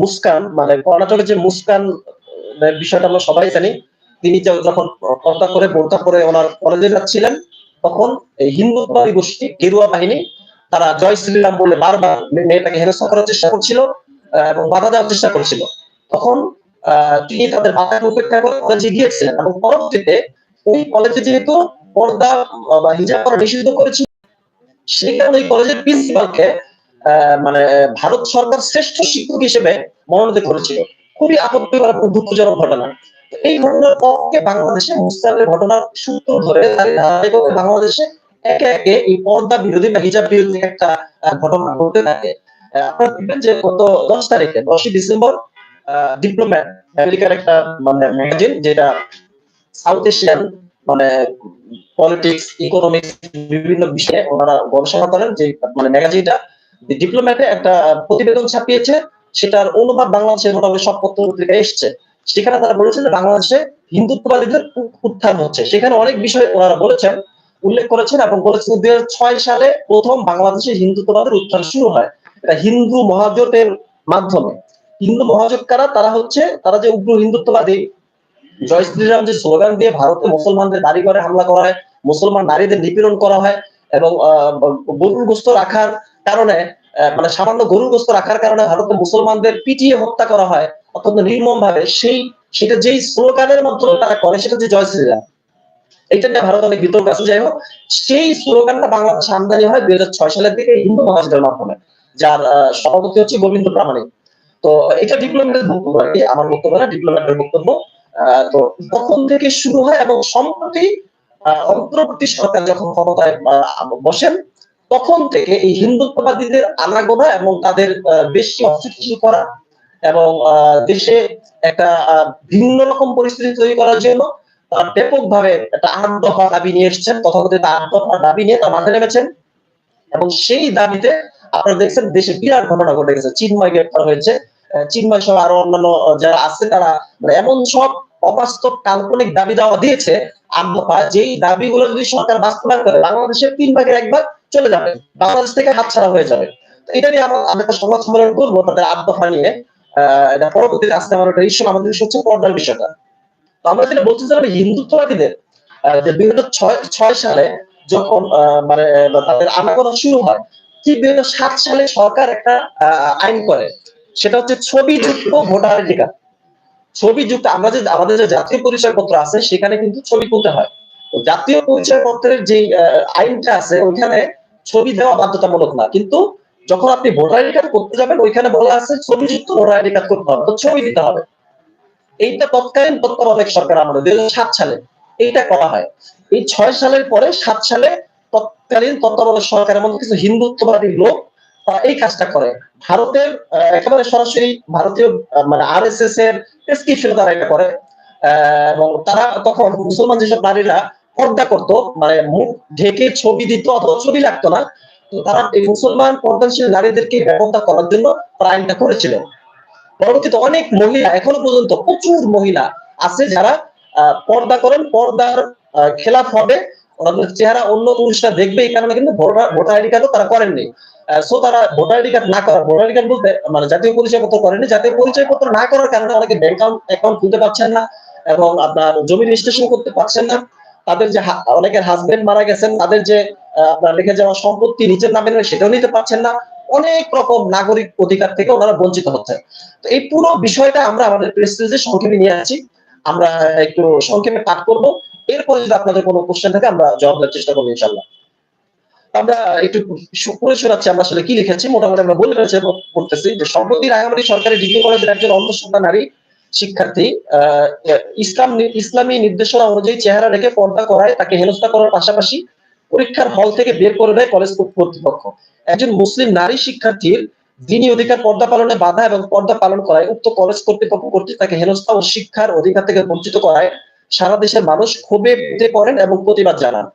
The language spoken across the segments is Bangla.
মুস্কান মানে কর্ণাটকের যে মুস্কান বিষয়টা আমরা সবাই জানি। তিনি যখন পর্দা করে বোরকা করে ওনার কলেজে যাচ্ছিলেন, তখন হিন্দুত্ববাদী গোষ্ঠী, গেরুয়া বাহিনী, তারা জয় শ্রীরাম বলে বারবার মেয়েটাকে হেনস্থা করার চেষ্টা করছিল এবং বাধা দেওয়ার চেষ্টা করছিল। তখন তিনি তাদের বাধাকে উপেক্ষা করে কলেজে গিয়েছিলেন, এবং পরবর্তীতে ওই কলেজে যেহেতু পর্দা বা হিজাব করা নিষিদ্ধ করেছিল, সেই কারণে ওই কলেজের প্রিন্সিপালকে মানে ভারত সরকার শ্রেষ্ঠ শিক্ষক হিসেবে মনোনীত করেছিল। খুবই আপত্তিকর দুঃখজনক ঘটনা। এই ঘটনার পক্ষে বাংলাদেশে মুস্তানের ঘটনার সূত্র ধরে ধারাবাহিকভাবে বাংলাদেশে একে একে এই পর্দা বিরোধী বা হিজাব বিরোধী একটা ঘটনা ঘটতে থাকে। আপনারা দেখবেন যে গত দশ তারিখে, দশই ডিসেম্বর ডিপ্লোম্যাট আমেরিকার একটা মানে ম্যাগাজিন যেটা সাউথ এশিয়ান মানে পলিটিক্স ইকোনমিক্স বিভিন্ন বিষয়ে ওনারা গবেষণা করেন যে মানে ম্যাগাজিনটা ডিপ্লোম্যাটে একটা প্রতিবেদন ছাপিয়েছে সেটার অনুবাদ বাংলাদেশের মোটামুটি সব পত্র পত্রিকায় এসছে। সেখানে তারা বলেছেন যে বাংলাদেশে হিন্দুত্ববাদীদের উত্থান হচ্ছে। সেখানে অনেক বিষয় ওনারা বলেছেন উল্লেখ করেছেন এবং বলেছেন দুই সালে প্রথম বাংলাদেশে হিন্দুত্ববাদের উত্থান শুরু হয়। এটা হিন্দু মহাজোটের মাধ্যমে। হিন্দু মহাজোট কারা? তারা হচ্ছে তারা যে উগ্র হিন্দুত্ববাদী জয় শ্রীরাম যে স্লোগান দিয়ে ভারতে মুসলমানদের বাড়ি ঘরে হামলা করা হয় মুসলমান নারীদের নিপীড়ন করা হয় এবং আহ, গোস্ত রাখার কারণে মানে সামান্য গরুর গোস্ত রাখার কারণে ভারতে মুসলমানদের পিটিয়ে হত্যা করা হয় অত্যন্ত নির্মম ভাবে সেই, সেটা যেই স্লোগানের মাধ্যমে তারা করে, সেটা যে জয় শ্রীরাম। এটা নিয়ে ভারত অনেক বিতর্ক আছে। যাই হোক, সেই স্লোগানটা বাংলাদেশে আমদানি হয় দুই হাজার ছয় সালের দিকে হিন্দু মহাজের মাধ্যমে, যার সভাপতি হচ্ছে গোবিন্দ প্রামাণিক। তো এটা ডিপ্লোমেটের বক্তব্য আর কি, আমার বক্তব্য না ডিপ্লোমেটের বক্তব্য। তো তখন থেকে শুরু হয় এবং সম্প্রতি অন্তর্বর্তী সরকার যখন ক্ষমতায় বসেন তখন থেকে এই হিন্দুত্ববাদীদের আনাগোনা এবং তাদের বেশি অস্থিতিশীল করা এবং দেশে একটা ভিন্ন রকম পরিস্থিতি তৈরি করার জন্য তারা ব্যাপক ভাবে একটা আট দফা দাবি নিয়ে এসেছেন। তথাকথিত আট দফা দাবি নিয়ে তারা মাঠে নেমেছেন এবং সেই দাবিতে আপনারা দেখছেন দেশে বিরাট ঘটনা ঘটে গেছে। চিন্ময় গ্রেপ্তার হয়েছে। চিন্ময় সহ আরও অন্যান্য যারা আছে তারা মানে এমন সব অবাস্তব কাল্পনিক দাবি দেওয়া দিয়েছে, আট দফা। যেই দাবিগুলো যদি সরকার বাস্তবায়ন করে, বাংলাদেশের তিন ভাগের একবার চলে যাবে। বাংলাদেশ থেকে হাত ছাড়া হয়ে যাবে। তো এটা নিয়ে আমরা আমরা একটা সংবাদ সম্মেলন করব, তাদের দফা নিয়ে। এটা পরবর্তীতে আসতে আমার একটা ইস্যু আমাদের হচ্ছে পর্দার বিষয়টা। তো আমরা যেটা বলতে চাই হিন্দুত্ববাদীদের দুই হাজার ছয় সালে যখন মানে তাদের আনাগোনা শুরু হয়, ঠিক দুই সাত সালে সরকার একটা আইন করে। সেটা হচ্ছে ছবি যুক্ত ভোটার আইডি কার্ড ছবি যুক্ত আমরা যে, আমাদের যে জাতীয় পরিচয় পত্র আছে, সেখানে কিন্তু ছবি তুলতে হয়। জাতীয় পরিচয় পত্রের যে আইনটা আছে, ওইখানে ছবি দেওয়া বাধ্যতামূলক না। কিন্তু যখন আপনি ভোটার আইডি কার্ড করতে যাবেন, ওইখানে বলা আছে ছবি যুক্ত ভোটার আইডি কার্ড করতে হবে। ছবি দিতে হবে। এইটা তৎকালীন তত্ত্বাবধায়ক সরকার আমাদের দুই সাত সালে এইটা করা হয়। এই ছয় সালের পরে, সাত সালে তৎকালীন তত্ত্বাবধায়ক সরকারের মধ্যে কিছু হিন্দুত্ববাদী লোক, তারা এই কাজটা করে। ভারতের একেবারে সরাসরি ভারতীয় মানে আর এস এস এর প্রেসক্রিপশন তারা এটা করে। এবং তারা তখন মুসলমান যেসব নারীরা পর্দা করতো মানে মুখ ঢেকে ছবি দিত অথবা ছবি লাগতো না। তো তারা এই মুসলমান পর্দাশীল নারীদেরকে ব্যবহার করার জন্য তারা আইনটা করেছিলেন পরবর্তীতে অনেক মহিলা, এখনও পর্যন্ত প্রচুর মহিলা আছে যারা পর্দা করেন। পর্দার খেলাফ হবে চেহারা অন্য পুরুষরা দেখবে, এই কারণে কিন্তু ভোটার আইডি কার্ডও তারা করেননি। সো তারা ভোটার আইডি কার্ড না করা ভোটার আইডি কার্ড বলতে মানে জাতীয় পরিচয় পত্র করেনি জাতীয় পরিচয় পত্র না করার কারণে অনেকে ব্যাংক অ্যাকাউন্ট খুলতে পারছেন না এবং আপনার জমি রেজিস্ট্রেশন করতে পারছেন না। তাদের যে অনেকের হাজবেন্ড মারা গেছেন, তাদের যে আপনার রেখে যাওয়া সম্পত্তি নিজের নামে সেটাও নিতে পারছেন না। অনেক রকম নাগরিক অধিকার থেকে ওনারা বঞ্চিত হচ্ছে তো এই পুরো বিষয়টা আমরা আমাদের প্রেস রিলিজে সংক্ষেপে নিয়ে আছি আমরা একটু সংক্ষেপে পাঠ করব। এরপরে যদি আপনাদের কোনো কোশ্চেন থাকে, আমরা জবাব দেওয়ার চেষ্টা করব ইনশাল্লাহ আমরা একটু পড়ে শোনাচ্ছি, আমরা আসলে কি লিখেছি। মোটামুটি আমরা বলে রয়েছে পড়তেছি যে সম্প্রতি রাঙামাটি সরকারি ডিগ্রি কলেজের একজন অন্তঃসত্ত্বা নারী শিক্ষার্থী ইসলাম ইসলামী নির্দেশনা অনুযায়ী চেহারা রেখে পর্দা করায় তাকে হেনস্থা করার পাশাপাশি পরীক্ষার হল থেকে বের করে দেয় কলেজ কর্তৃপক্ষ। একজন মুসলিম নারী শিক্ষার্থীর দিনী অধিকার পর্দা পালনে বাধা এবং পর্দা পালন করায় উক্ত কলেজ কর্তৃপক্ষ কর্তৃক তাকে হেনস্থা ও শিক্ষার অধিকার থেকে বঞ্চিত করায় সারা দেশের মানুষ ক্ষোভে ফেটে পড়েন এবং প্রতিবাদ জানান।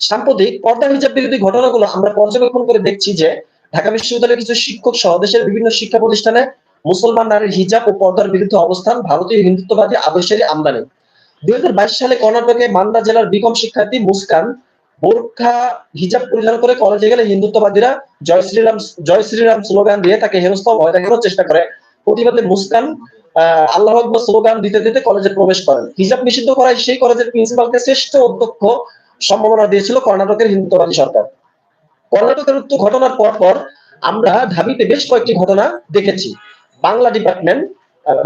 সাম্প্রতিক পর্দা হিজাব বিরোধী ঘটনাগুলো আমরা পর্যবেক্ষণ করে দেখছি যে ঢাকা বিশ্ববিদ্যালয়ের কিছু শিক্ষক সহ দেশের বিভিন্ন শিক্ষা প্রতিষ্ঠানে মুসলমান নারীর হিজাব ও পর্দার বিরুদ্ধে অবস্থান ভারতীয় হিন্দুত্ববাদী আদর্শের আমদানি। দুই সালে কর্ণাটকে মান্দা জেলার বিকম শিক্ষার্থী মুস্কান বোরখা হিজাব পরিধান করে কলেজে গেলে হিন্দুত্ববাদীরা জয় শ্রীরাম জয় শ্রীরাম স্লোগান দিয়ে তাকে হেনস্থা ভয় দেখানোর চেষ্টা করে। প্রতিবাদে মুস্কান আল্লাহ আকবর স্লোগান দিতে দিতে কলেজে প্রবেশ করেন। হিজাব নিষিদ্ধ করায় সেই কলেজের প্রিন্সিপালকে শ্রেষ্ঠ অধ্যক্ষ সম্ভাবনা দিয়েছিল কর্ণাটকের হিন্দুত্ববাদী সরকার। কর্ণাটকের ঘটনার পর পর আমরা ঢাবিতে বেশ কয়েকটি ঘটনা দেখেছি। বাংলা ডিপার্টমেন্ট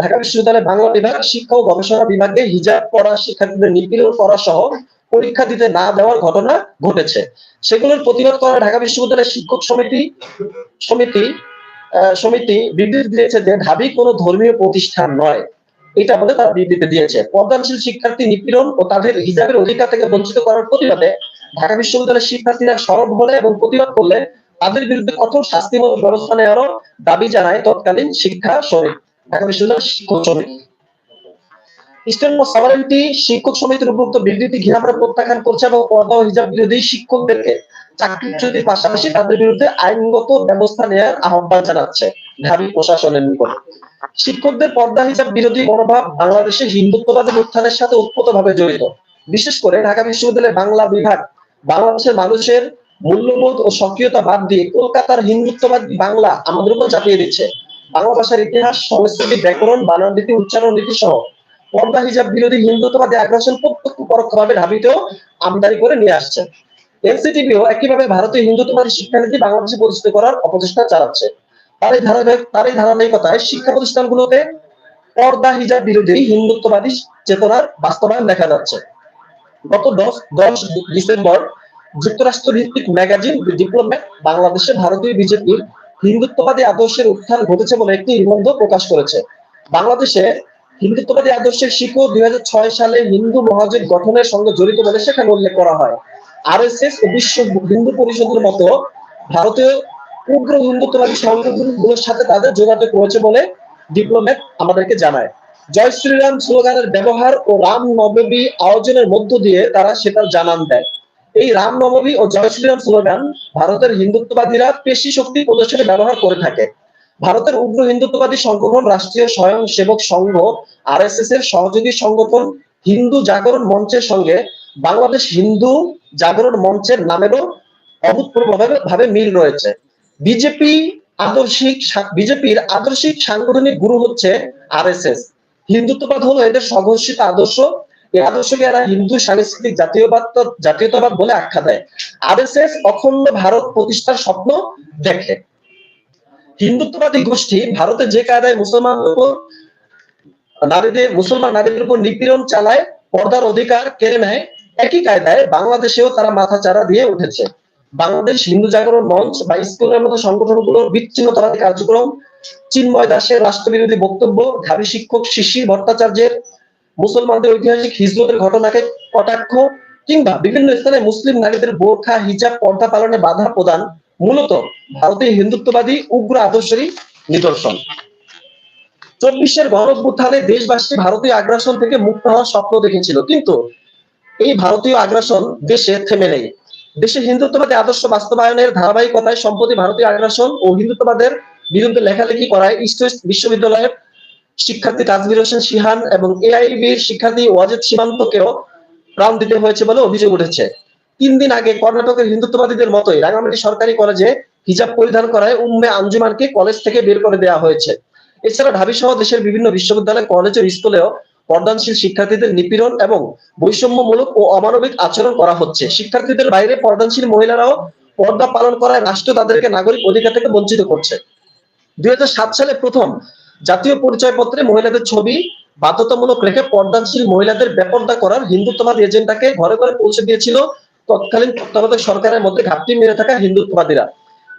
ঢাকা বিশ্ববিদ্যালয়ের বাংলা বিভাগ, শিক্ষা ও গবেষণা বিভাগে হিজাব পড়া শিক্ষার্থীদের নিপীড়ন করা সহ পরীক্ষা দিতে না দেওয়ার ঘটনা ঘটেছে। সেগুলোর প্রতিবাদ করা ঢাকা বিশ্ববিদ্যালয়ের শিক্ষক সমিতি সমিতি সমিতি বিবৃতি দিয়েছে যে ঢাবি কোনো ধর্মীয় প্রতিষ্ঠান নয়। এটা বলে তারা বিবৃতি দিয়েছে। পর্দানশীল শিক্ষার্থী নিপীড়ন ও তাদের হিজাবের অধিকার থেকে বঞ্চিত করার প্রতিবাদে ঢাকা বিশ্ববিদ্যালয়ের শিক্ষার্থীরা সরব হলে এবং প্রতিবাদ করলে তাদের বিরুদ্ধে কঠোর শাস্তিমূলক ব্যবস্থা নেওয়ারও দাবি জানায় তৎকালীন শিক্ষা সমিতি। ঢাকা বিশ্ববিদ্যালয়ের শিক্ষক সমিতি। ইস্টার্ন সভারেন্টি শিক্ষক সমিতির উপরোক্ত বিবৃতি ঘৃণাভাবে প্রত্যাখ্যান করছে এবং পর্দা ও হিজাব বিরোধী শিক্ষকদেরকে চাকরিচ্যুতির পাশাপাশি তাদের বিরুদ্ধে আইনগত ব্যবস্থা নেওয়ার আহ্বান জানাচ্ছে ঢাবি প্রশাসনের নিকট। শিক্ষকদের পর্দা, হিজাব বিরোধী মনোভাব বাংলাদেশে হিন্দুত্ববাদের উত্থানের সাথে ওতপ্রোতভাবে জড়িত। বিশেষ করে ঢাকা বিশ্ববিদ্যালয়ের বাংলা বিভাগ বাংলাদেশের মানুষের মূল্যবোধ ও সক্রিয়তা বাদ দিয়ে কলকাতার হিন্দুত্ববাদ বাংলা আমাদের উপর চাপিয়ে দিচ্ছে। বাংলা ভাষার ইতিহাস, সংস্কৃতি, ব্যাকরণ, বানান নীতি, উচ্চারণ নীতি সহ পর্দা, হিজাব বিরোধী হিন্দুত্ববাদী আগ্রাসন প্রত্যক্ষ পরোক্ষভাবে ঢাবিতেও আমদানি করে নিয়ে আসছে। এনসিটিভিও একইভাবে ভারতীয় হিন্দুত্ববাদী শিক্ষানীতি বাংলাদেশে পরিচিত করার অপচেষ্টা চালাচ্ছে। তার এই ধারাবাহিক তার এই ধারাবাহিকতায় শিক্ষা প্রতিষ্ঠানগুলোতে পর্দা, হিজাব বিরোধী হিন্দুত্ববাদী চেতনার বাস্তবায়ন দেখা যাচ্ছে। গত দশ দশ ডিসেম্বর যুক্তরাষ্ট্র ভিত্তিক ম্যাগাজিন ডিপ্লোম্যাট বাংলাদেশে ভারতীয় বিজেপির হিন্দুত্ববাদী আদর্শের উত্থান ঘটেছে বলে একটি নিবন্ধ প্রকাশ করেছে। বাংলাদেশে হিন্দুত্ববাদী আদর্শের শিকড় দুই সালে হিন্দু মহাজোট গঠনের সঙ্গে জড়িত বলে সেখানে উল্লেখ করা হয়। আর এস এস বিশ্ব হিন্দু পরিষদের মতো ভারতীয় উগ্র হিন্দুত্ববাদী সংগঠনগুলোর সাথে তাদের যোগাযোগ রয়েছে বলে ডিপ্লোম্যাট আমাদেরকে জানায়। জয় শ্রীরাম স্লোগানের ব্যবহার ও রাম নবমী আয়োজনের মধ্য দিয়ে তারা সেটা জানান দেয়। এই রাম নবমী ও জয় শ্রীরাম স্লোগান ভারতের হিন্দুত্ববাদীরা পেশি শক্তি প্রদর্শনে ব্যবহার করে থাকে। ভারতের উগ্র হিন্দুত্ববাদী সংগঠন রাষ্ট্রীয় স্বয়ং সেবক সংঘ আর এর সহযোগী সংগঠন হিন্দু জাগরণ মঞ্চের সঙ্গে বাংলাদেশ হিন্দু জাগরণ মঞ্চের নামেরও অভূতপূর্ব ভাবে মিল রয়েছে। বিজেপি আদর্শিক বিজেপির আদর্শিক সাংগঠনিক গুরু হচ্ছে আরএসএস হিন্দুত্ববাদ হলো এদের সংঘর্ষিত আদর্শ আদর্শকে হিন্দু, সাংস্কৃতিক জাতীয়বাদ জাতীয়তাবাদ বলে আখ্যা দেয়। আরএসএস অখণ্ড ভারত প্রতিষ্ঠার স্বপ্ন দেখে। হিন্দুত্ববাদী গোষ্ঠী ভারতে যে কায়দায় মুসলমানদের উপর, নারীদের, মুসলমান নারীদের উপর নিপীড়ন চালায়, পর্দার অধিকার কেড়ে নেয়, একই কায়দায় বাংলাদেশেও তারা মাথা চারা দিয়ে উঠেছে। বাংলাদেশ হিন্দু জাগরণ মঞ্চ বা স্কুলের মতো সংগঠনগুলোর বিচ্ছিন্নতাবাদী কার্যক্রম, চিন্ময় দাসের রাষ্ট্রবিরোধী বক্তব্য, ঢাবি শিক্ষক শিশির ভট্টাচার্যের মুসলমানদের ঐতিহাসিক হিজরতের ঘটনাকে কটাক্ষ কিংবা বিভিন্ন স্থানে মুসলিম নারীদের বোরখা, হিজাব, পর্দা পালনে বাধা প্রদান মূলত ভারতীয় হিন্দুত্ববাদী, উগ্র আদর্শেরই নিদর্শন। চব্বিশের গণভ্যুত্থানে দেশবাসী ভারতীয় আগ্রাসন থেকে মুক্ত হওয়ার স্বপ্ন দেখেছিল, কিন্তু এই ভারতীয় আগ্রাসন দেশে থেমে নেই। দেশে হিন্দুত্ববাদী আদর্শ বাস্তবায়নের ধারাবাহিকতায় সম্প্রতি ভারতীয় আগ্রাসন ও হিন্দুত্ববাদের বিরুদ্ধে লেখালেখি করায় ইস্ট বিশ্ববিদ্যালয়ের শিক্ষার্থী তাজবির হোসেন সিহান এবং এআইবির শিক্ষার্থী ওয়াজেদ সীমান্তকেও প্রাণ দিতে হয়েছে বলে অভিযোগ উঠেছে। তিন দিন আগে কর্ণাটকের হিন্দুত্ববাদীদের মতোই রাঙামাটি সরকারি কলেজে হিজাব পরিধান করায় উম্মে আঞ্জুমানকে কলেজ থেকে বের করে দেওয়া হয়েছে। এছাড়া ঢাবি সহ দেশের বিভিন্ন বিশ্ববিদ্যালয় কলেজের স্কুলেও পর্দানশীল শিক্ষার্থীদের নিপীড়ন এবং বৈষম্যমূলক ও অমানবিক আচরণ করা হচ্ছে। শিক্ষার্থীদের বাইরে পর্দানশীল মহিলারাও পর্দা পালন করায় রাষ্ট্র তাদেরকে নাগরিক অধিকার থেকে বঞ্চিত করছে। দুই হাজার সাত সালে প্রথম জাতীয় পরিচয়পত্রে মহিলাদের ছবি, বাধ্যতামূলক রেখে পর্দানশীল মহিলাদের বেপর্দা করার হিন্দুত্ববাদ এজেন্ডাকে ঘরে ঘরে পৌঁছে দিয়েছিল তৎকালীন তত্ত্বাবধায়ক সরকারের মধ্যে ঘাটতি মেরে থাকা হিন্দুত্ববাদীরা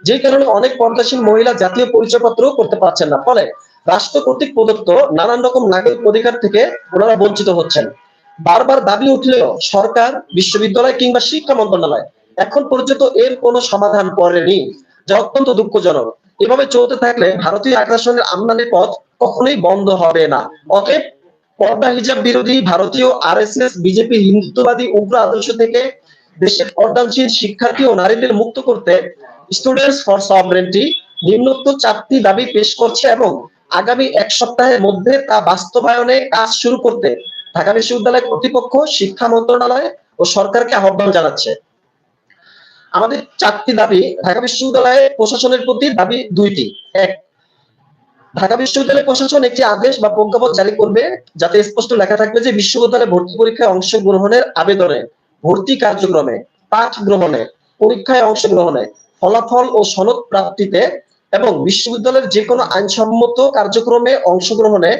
যে কারণে অনেক পর্দাশীল মহিলা জাতীয় পরিচয়পত্র করতে পারছেন না। ফলে রাষ্ট্র কর্তৃক প্রদত্ত নানান রকম নাগরিক অধিকার থেকে ওনারা বঞ্চিত হচ্ছেন। বারবার দাবি উঠলেও সরকার, বিশ্ববিদ্যালয় কিংবা শিক্ষা মন্ত্রণালয় এখন পর্যন্ত এর কোনো সমাধান করেনি, যা অত্যন্ত দুঃখজনক। এভাবে চলতে থাকলে ভারতীয় আগ্রাসনের আমদানির পথ কখনোই বন্ধ হবে না। অতএব পর্দা হিজাব বিরোধী ভারতীয় আর বিজেপি, হিন্দুত্ববাদী উগ্র আদর্শ থেকে দেশের পর্দানশীল শিক্ষার্থী ও নারীদের মুক্ত করতে স্টুডেন্টস ফর সভরেন্টি নিম্নোক্ত চারটি দাবি পেশ করছে এবং আগামী এক সপ্তাহের মধ্যে তা বাস্তবায়নে কাজ শুরু করতে ঢাকা বিশ্ববিদ্যালয় কর্তৃপক্ষ শিক্ষা মন্ত্রণালয় ও সরকারকে আহ্বান জানাচ্ছে। আমাদের চারটি দাবি, ঢাকা বিশ্ববিদ্যালয়ের প্রশাসনের প্রতি দাবি দুইটি। এক, ঢাকা বিশ্ববিদ্যালয় প্রশাসন একটি আদেশ বা প্রজ্ঞাপন জারি করবে যাতে স্পষ্ট লেখা থাকবে যে বিশ্ববিদ্যালয়ে ভর্তি পরীক্ষায় অংশগ্রহণের আবেদনে, ভর্তি কার্যক্রমে, পাঠ গ্রহণে, পরীক্ষায় অংশগ্রহণে, ফলাফল ও সনদ প্রাপ্তিতে এবং বিশ্ববিদ্যালয়ের যে কোনো আইনসম্মত কার্যক্রমে অংশগ্রহণে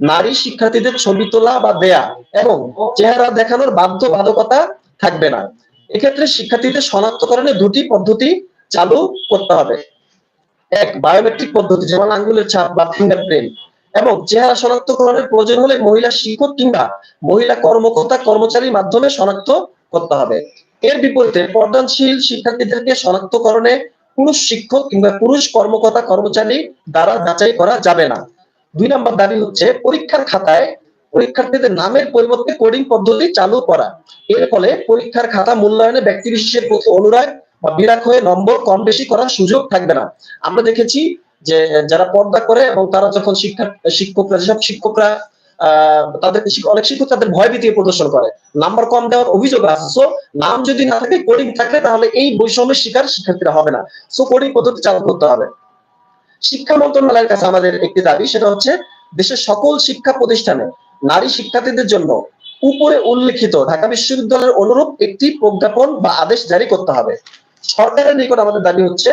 নারী শিক্ষার্থীদের ছবি তোলা বা দেয়া এবং চেহারা দেখানোর বাধ্যবাধকতা থাকবে না। এক্ষেত্রে শিক্ষার্থীদের শনাক্তকরণে দুটি পদ্ধতি চালু করতে হবে। এক বায়োমেট্রিক পদ্ধতি, যেমন আঙ্গুলের ছাপ বা ফিঙ্গারপ্রিন্ট এবং চেহারা শনাক্তকরণের প্রয়োজন হলে মহিলা শিক্ষক কিংবা মহিলা কর্মকর্তা, কর্মচারীর মাধ্যমে শনাক্ত করতে হবে। এর বিপরীতে পর্দানশীল শিক্ষার্থীদেরকে শনাক্তকরণে পুরুষ শিক্ষক কিংবা পুরুষ কর্মকর্তা, কর্মচারী দ্বারা যাচাই করা যাবে না। দুই নম্বর দাবি হচ্ছে পরীক্ষার খাতায় পরীক্ষার্থীদের নামের পরিবর্তে কোডিং পদ্ধতি চালু করা। এর ফলে পরীক্ষার খাতা মূল্যায়নে ব্যক্তি বিশেষের প্রতি অনুরাগ বা বিরাট হয়ে নম্বর কম বেশি করার সুযোগ থাকবে না। আমরা দেখেছি যে যারা পর্দা করে এবং তারা যখন শিক্ষা, শিক্ষকরা, যেসব শিক্ষকরা তাদের অনেক শিক্ষক তাদের ভয় ভীতি প্রদর্শন করে। নাম্বার কম দেওয়ার অভিযোগ আছে। সো নাম যদি না থাকে কোডিং থাকলে তাহলে এই বৈষম্যের শিকার শিক্ষার্থীরা হবে না। সো কোডিং পদ্ধতি চালু করতে হবে। শিক্ষা মন্ত্রণালয়ের কাছে আমাদের একটি দাবি, সেটা হচ্ছে দেশের সকল শিক্ষা প্রতিষ্ঠানে নারী শিক্ষার্থীদের জন্য উপরে উল্লেখিত ঢাকা বিশ্ববিদ্যালয়ের অনুরূপ একটি প্রজ্ঞাপন বা আদেশ জারি করতে হবে। সরকারের নিকট আমাদের দাবি হচ্ছে,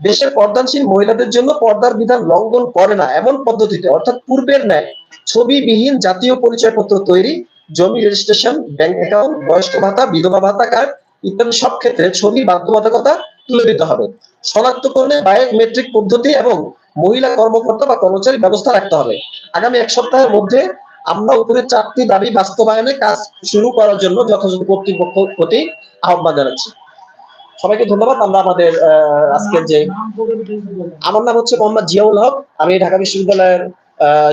দেশের পর্দানশীল মহিলাদের জন্য পর্দার বিধান লঙ্ঘন করে না এমন পদ্ধতিতে, অর্থাৎ পূর্বের ন্যায় ছবিবিহীন জাতীয় পরিচয়পত্র তৈরি, জমি রেজিস্ট্রেশন, ব্যাংক অ্যাকাউন্ট, বয়স্ক ভাতা, বিধবা ভাতা, কার্ড ইত্যাদি সব ক্ষেত্রে ছবি বাধ্যবাধকতা তুলে দিতে হবে। শনাক্তকরণে বায়োমেট্রিক পদ্ধতি এবং মহিলা কর্মকর্তা বা কর্মচারী ব্যবস্থা রাখতে হবে। আগামী এক সপ্তাহের মধ্যে আমরা উপরে চারটি দাবি বাস্তবায়নে কাজ শুরু করার জন্য যথাযথ কর্তৃপক্ষ প্রতি আহ্বান জানাচ্ছি। সবাইকে ধন্যবাদ। আমরা আমাদের আজকের যে আমার নাম হচ্ছে মোহাম্মদ জিয়াউল হক। আমি ঢাকা বিশ্ববিদ্যালয়ের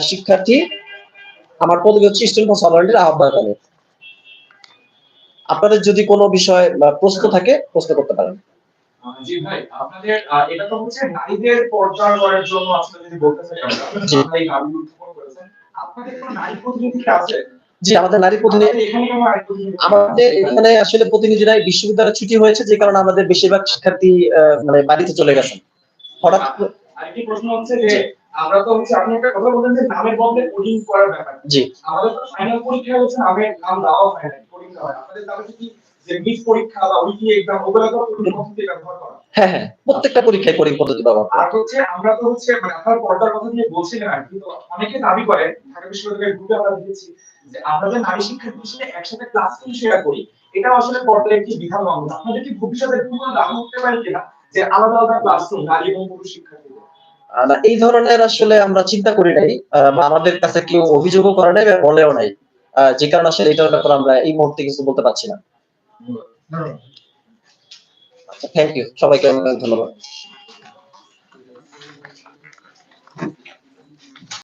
শিক্ষার্থী। আমার পদবি হচ্ছে স্টুডেন্ট ফর সভারেন্টের আহ্বায়ক আপনাদের যদি কোনো বিষয় প্রশ্ন থাকে প্রশ্ন করতে পারেন। জি ভাই আপনাদের এটা তো হচ্ছে নারীদের পর্যায় করার জন্য আসলে যদি বলতে চাই আমরা এই করেছেন। জি আমাদের নারী প্রতিনিধি আমাদের এখানে আসলে প্রতিনিধিরাই বিশ্ববিদ্যালয় ছুটি হয়েছে যে কারণে আমাদের বেশিরভাগ শিক্ষার্থী মানে বাড়িতে চলে গেছেন। হঠাৎ আরেকটি প্রশ্ন হচ্ছে যে আমরা তো হচ্ছে আপনি একটা কথা বললেন যে নামের বদলে কোডিং করার ব্যাপার। জি। আমাদের ফাইনাল পরীক্ষা হচ্ছে নামের নাম দেওয়া হয় না কোডিং দেওয়া হয়। আপনাদের তাহলে কি যে পরীক্ষা বা উইকলি এক্সাম ওগুলো তো পদ্ধতি ব্যবহার করা। হ্যাঁ হ্যাঁ প্রত্যেকটা পরীক্ষায় কোডিং পদ্ধতি ব্যবহার আর হচ্ছে আমরা তো হচ্ছে মানে আপনার পর্দার কথা নিয়ে বলছিলেন আর কি তো অনেকে দাবি করে ঢাকা বিশ্ববিদ্যালয়ের গ্রুপে আমরা দেখেছি যে আমরা যে নারী শিক্ষার্থী হিসেবে একসাথে ক্লাসরুম শেয়ার করি এটা আসলে পর্দার একটি বিধান লঙ্ঘন আপনাদের কি ভবিষ্যতে কোনো উঠতে পারে কিনা যে আলাদা আলাদা ক্লাসরুম নারী এবং পুরুষ শিক্ষার্থীদের এই ধরনের আসলে আমরা চিন্তা করি নাই বা আমাদের কাছে কেউ অভিযোগও করে নাই বা বলেও নাই। যে কারণে আসলে এটার ব্যাপারে আমরা এই মুহূর্তে কিছু বলতে পারছি না। থ্যাংক ইউ সবাইকে ধন্যবাদ।